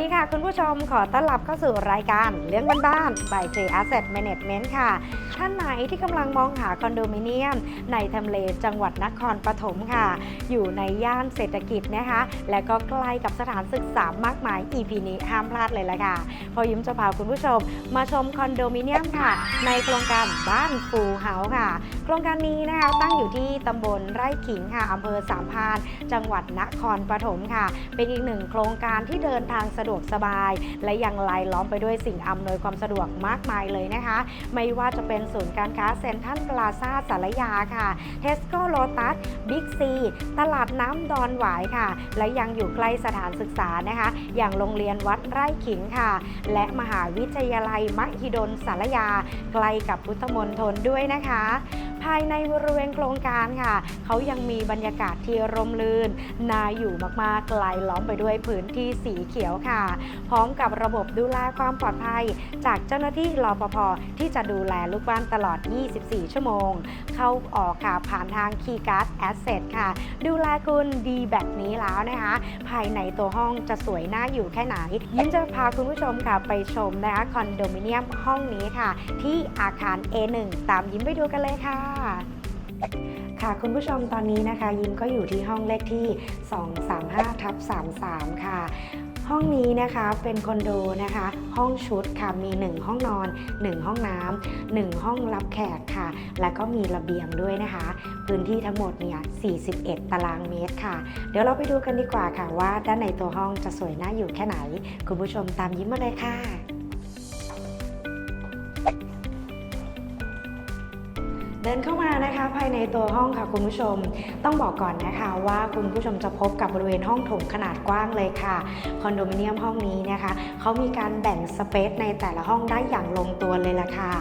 ดีค่ะคุณผู้ชมขอต้อนรับเข้าสู่รายการเลี้ยงบ้านๆ by J Asset Management ค่ะ ท่านไหนที่กำลังมองหาคอนโดมิเนียม ในทำเลจังหวัดนครปฐมค่ะ อยู่ในย่านเศรษฐกิจนะคะ และก็ใกล้กับสถานศึกษามากมาย EP นี้ห้ามพลาดเลยละค่ะ พอยิ้มจะพาคุณผู้ชม มาชมคอนโดมิเนียมค่ะ ในโครงการบ้านฟูเฮาส์ค่ะ โครงการนี้นะคะตั้งอยู่ที่ตำบลไร่ขิงค่ะอำเภอสามพาน จังหวัดนครปฐมค่ะ เป็นอีกหนึ่งโครงการที่เดินทางสะดวกสบาย และยังลายล้อมไปด้วยสิ่งอำนวยความสะดวกมากมายเลยนะคะ ไม่ว่าจะเป็นศูนย์การค้าเซ็นทรัลพลาซาสารยาค่ะเทสโก้โลตัสบิ๊กซีตลาดน้ำดอนหวายค่ะ และยังอยู่ใกล้สถานศึกษานะคะ อย่างโรงเรียนวัดไร่ขิงค่ะ และมหาวิทยาลัยมหิดลสารยา ใกล้กับพุทธมณฑลด้วยนะคะ ภายในบริเวณโครงการค่ะ เขายังมีบรรยากาศที่ร่มรื่น น่าอยู่มากๆไกลายล้อมไปด้วยพื้นที่สีเขียวค่ะ พร้อมกับระบบดูแลความปลอดภัย จากเจ้าหน้าที่รปภที่จะดูแลลูกบ้านตลอด 24 ชั่วโมง เข้าออกค่ะผ่านทาง Keycard Asset ค่ะ ดูแลคุณดีแบบนี้แล้วนะคะ ภายในตัวห้องจะสวยน่าอยู่แค่ไหน ยิ้มจะพาคุณผู้ชมค่ะไปชมนะคะคอนโดมิเนียมห้องนี้ค่ะ ที่อาคาร A1 ตามยิ้มไปดูกันเลยค่ะค่ะคุณผู้ชมตอนนี้นะคะ ยิ้มก็อยู่ที่ห้องเลขที่ 235ทับ33 ค่ะ ห้องนี้นะคะเป็นคอนโดนะคะ ห้องชุดค่ะมี 1 ห้องนอน 1 ห้องน้ำ1ห้องรับแขกค่ะ แล้วก็มีระเบียงด้วยนะคะ พื้นที่ทั้งหมดเนี่ย 41 ตารางเมตรค่ะ เดี๋ยวเราไปดูกันดีกว่าค่ะว่าด้านในตัวห้องจะสวยน่าอยู่แค่ไหน คุณผู้ชมตามยิ้มมาเลยค่ะ เดินเข้ามานะคะภายในตัวห้องค่ะคุณผู้ชม ต้องบอกก่อนนะคะว่าคุณผู้ชมจะพบกับบริเวณห้องโถงขนาดกว้างเลยค่ะคอนโดมิเนียมห้องนี้นะคะเขามีการแบ่งสเปซในแต่ละห้องได้อย่างลงตัวเลยล่ะค่ะ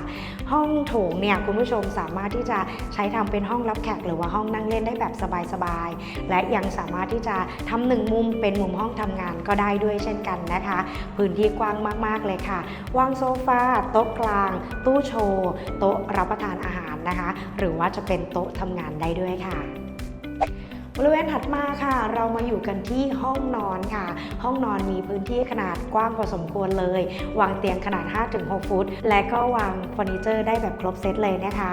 ห้องโถงเนี่ยคุณผู้ชมสามารถที่จะใช้ทำเป็นห้องรับแขกหรือว่าห้องนั่งเล่นได้แบบสบายๆและยังสามารถที่จะทำหนึ่งมุมเป็นมุมห้องทำงานก็ได้ด้วยเช่นกันนะคะ พื้นที่กว้างมากๆเลยค่ะวางโซฟาโต๊ะกลาง ตู้โชว์โต๊ะรับประทานอาหารนะคะ หรือว่าจะเป็นโต๊ะทำงานได้ด้วยค่ะบริเวณถัดมาค่ะ เรามาอยู่กันที่ห้องนอนค่ะ ห้องนอนมีพื้นที่ขนาดกว้างพอสมควรเลย วางเตียงขนาด 5-6 ฟุต และก็วางเฟอร์นิเจอร์ได้แบบครบเซตเลยนะคะ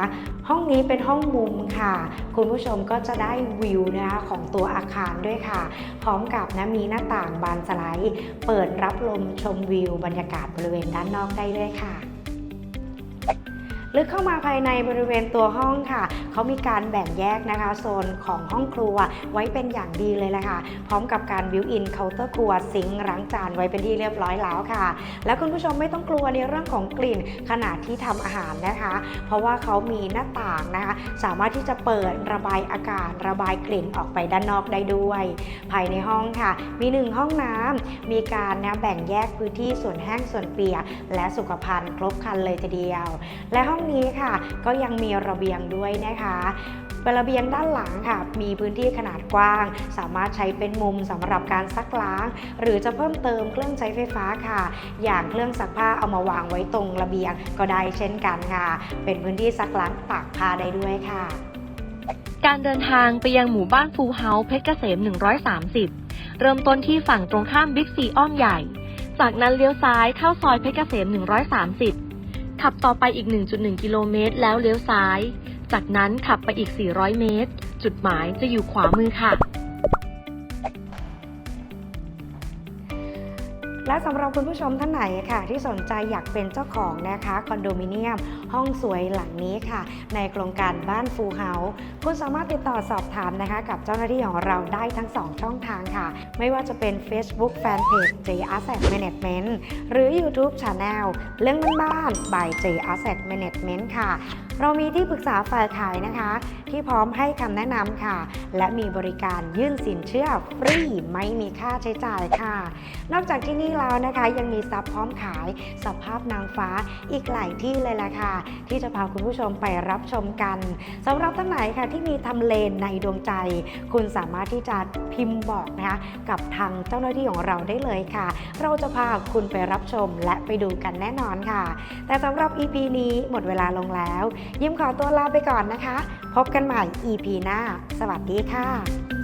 ห้องนี้เป็นห้องมุมค่ะ คุณผู้ชมก็จะได้วิวนะคะของตัวอาคารด้วยค่ะ พร้อมกับนะมีหน้าต่างบานสไลด์ เปิดรับลมชมวิวบรรยากาศบริเวณด้านนอกได้ด้วยค่ะ ลึกเข้ามาภายในบริเวณตัวห้องค่ะ เขามีการแบ่งแยกนะคะโซนของห้องครัวไว้เป็นอย่างดีเลยแหละค่ะ พร้อมกับการบิวอินเคาน์เตอร์ครัวซิงค์ล้างจานไว้เป็นที่เรียบร้อยแล้วค่ะ แล้วคุณผู้ชมไม่ต้องกลัวในเรื่องของกลิ่นขณะที่ทำอาหารนะคะ เพราะว่าเขามีหน้าต่างนะคะ สามารถที่จะเปิดระบายอากาศระบายกลิ่นออกไปด้านนอกได้ด้วย ภายในห้องค่ะ มีหนึ่งห้องน้ำมีการนะแบ่งแยกพื้นที่ส่วนแห้งส่วนเปียกและสุขภัณฑ์ครบครันเลยทีเดียว และห้องนี้ค่ะ ก็ยังมีระเบียงด้วยนะคะระเบียงด้านหลังค่ะ มีพื้นที่ขนาดกว้าง สามารถใช้เป็นมุมสำหรับการซักล้าง หรือจะเพิ่มเติมเครื่องใช้ไฟฟ้าค่ะ อย่างเครื่องซักผ้าเอามาวางไว้ตรงระเบียงก็ได้เช่นกันค่ะ เป็นพื้นที่ซักล้างตากผ้าได้ด้วยค่ะ การเดินทางไปยังหมู่บ้านฟูเฮาเพชรเกษม 130 เริ่มต้นที่ฝั่งตรงข้ามบิ๊กซีอ้อมใหญ่ จากนั้นเลี้ยวซ้ายเข้าซอยเพชรเกษม 130 ขับต่อไปอีก 1.1 กิโลเมตร แล้วเลี้ยวซ้าย จากนั้นขับไปอีก 400 เมตร จุดหมายจะอยู่ขวามือค่ะ และสำหรับคุณผู้ชมท่านไหนค่ะ ที่สนใจอยากเป็นเจ้าของนะคะคอนโดมิเนียม ห้องสวยหลังนี้ค่ะ ในโครงการบ้านฟูเฮาส์คุณสามารถติดต่อสอบถามนะคะ กับเจ้าหน้าที่ของเราได้ทั้ง 2 ช่องทางค่ะ ไม่ว่าจะเป็น Facebook Fanpage J Asset Management หรือ YouTube Channel เรื่องบ้านๆ by J Asset Management ค่ะ เรามีที่ปรึกษาฝ่ายขายนะคะ ที่พร้อมให้คำแนะนำค่ะ และมีบริการยื่นสินเชื่อฟรีไม่มีค่าใช้จ่ายค่ะ นอกจากที่นี่แล้วนะคะยังมีซับพร้อมขายสภาพนางฟ้าอีกหลายที่เลยล่ะค่ะ ที่จะพาคุณผู้ชมไปรับชมกันสำหรับท่านไหนค่ะที่มีทำเลนในดวงใจ คุณสามารถที่จะพิมพ์บอกนะคะกับทางเจ้าหน้าที่ของเราได้เลยค่ะ เราจะพาคุณไปรับชมและไปดูกันแน่นอนค่ะ แต่สำหรับ EP นี้หมดเวลาลงแล้วยิ้มขอตัวลาไปก่อนนะคะ พบกันใหม่ EP หน้า สวัสดีค่ะ